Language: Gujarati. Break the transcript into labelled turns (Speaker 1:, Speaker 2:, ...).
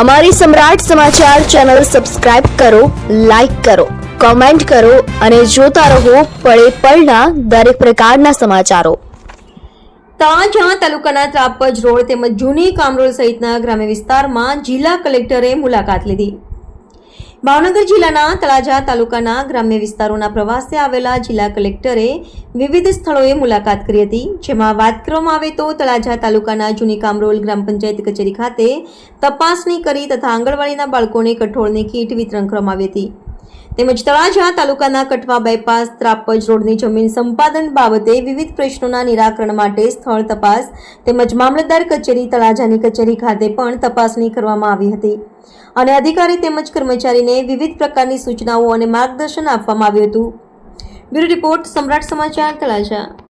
Speaker 1: અમારી સમ્રાટ સમાચાર ચેનલ સબસ્ક્રાઇબ કરો, લાઇક કરો, કોમેન્ટ કરો અને જોતા રહો પળે પળના દરેક પ્રકારના સમાચારો.
Speaker 2: તળાજા તાલુકાના ત્રાપજ રોડ તેમજ જૂની કામરોલ સહિતના ગ્રામ્ય વિસ્તારમાં જિલ્લા કલેક્ટરે મુલાકાત લીધી. ભાવનગર જિલ્લાના તળાજા તાલુકાના ગ્રામ્ય વિસ્તારોના પ્રવાસે આવેલા જિલ્લા કલેક્ટરે વિવિધ સ્થળોએ મુલાકાત કરી હતી. જેમાં વાત કરવામાં આવે તો તળાજા તાલુકાના જૂની કામરોલ ગ્રામ પંચાયત કચેરી ખાતે તપાસણી કરી તથા આંગણવાડીના બાળકોને કઠોળની કીટ વિતરણ કરવામાં આવી હતી. તેમજ તળાજા તાલુકાના કટવા બાયપાસ, ત્રાપજ રોડની જમીન સંપાદન બાબતે વિવિધ પ્રશ્નોના નિરાકરણ માટે સ્થળ તપાસ તેમજ મામલતદાર કચેરી, તળાજાની કચેરી ખાતે પણ તપાસણી કરવામાં આવી હતી. અને અધિકારી તેમજ કર્મચારીને વિવિધ પ્રકારની સૂચનાઓ અને માર્ગદર્શન આપવામાં આવ્યું હતું. બ્યુરો રિપોર્ટ સમ્રાટ સમાચાર, તળાજા.